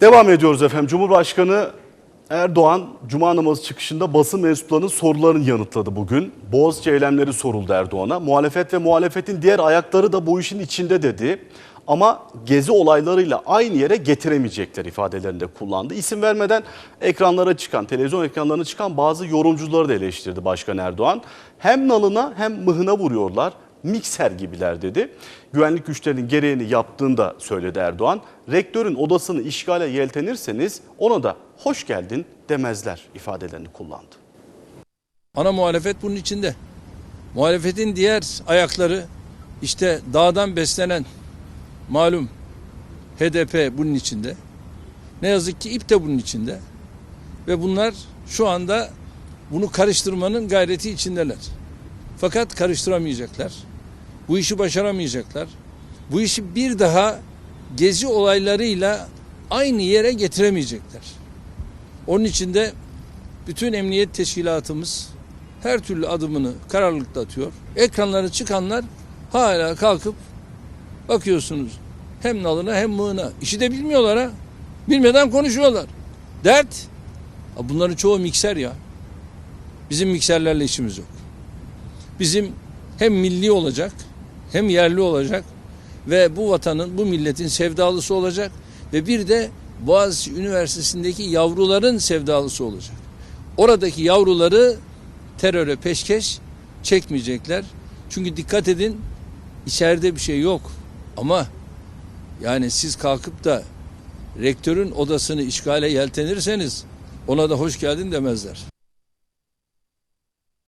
Devam ediyoruz efendim. Cumhurbaşkanı Erdoğan Cuma namazı çıkışında basın mensuplarının sorularını yanıtladı bugün. Boğaziçi eylemleri soruldu Erdoğan'a. Muhalefet ve muhalefetin diğer ayakları da bu işin içinde dedi. Ama gezi olaylarıyla aynı yere getiremeyecekler ifadelerinde kullandı. İsim vermeden ekranlara çıkan, televizyon ekranlarına çıkan bazı yorumcuları da eleştirdi Başkan Erdoğan. Hem nalına hem mıhına vuruyorlar mikser gibiler dedi. Güvenlik güçlerinin gereğini yaptığını da söyledi Erdoğan. Rektörün odasını işgale yeltenirseniz ona da hoş geldin demezler ifadelerini kullandı. Ana muhalefet bunun içinde. Muhalefetin diğer ayakları işte dağdan beslenen malum HDP bunun içinde. Ne yazık ki İP de bunun içinde. Ve bunlar şu anda bunu karıştırmanın gayreti içindeler. Fakat karıştıramayacaklar. Bu işi başaramayacaklar. Bu işi bir daha gezi olaylarıyla aynı yere getiremeyecekler. Onun için de bütün emniyet teşkilatımız her türlü adımını kararlılıkla atıyor. Ekranlara çıkanlar hala kalkıp bakıyorsunuz hem nalına hem mığına. İşi de bilmiyorlar ha. Bilmeden konuşuyorlar. Dert. Bunların çoğu mikser ya. Bizim mikserlerle işimiz yok. Bizim hem milli olacak hem yerli olacak ve bu vatanın, bu milletin sevdalısı olacak ve bir de Boğaziçi Üniversitesi'ndeki yavruların sevdalısı olacak. Oradaki yavruları teröre peşkeş çekmeyecekler. Çünkü dikkat edin içeride bir şey yok. Ama yani siz kalkıp da rektörün odasını işgale yeltenirseniz ona da hoş geldin demezler.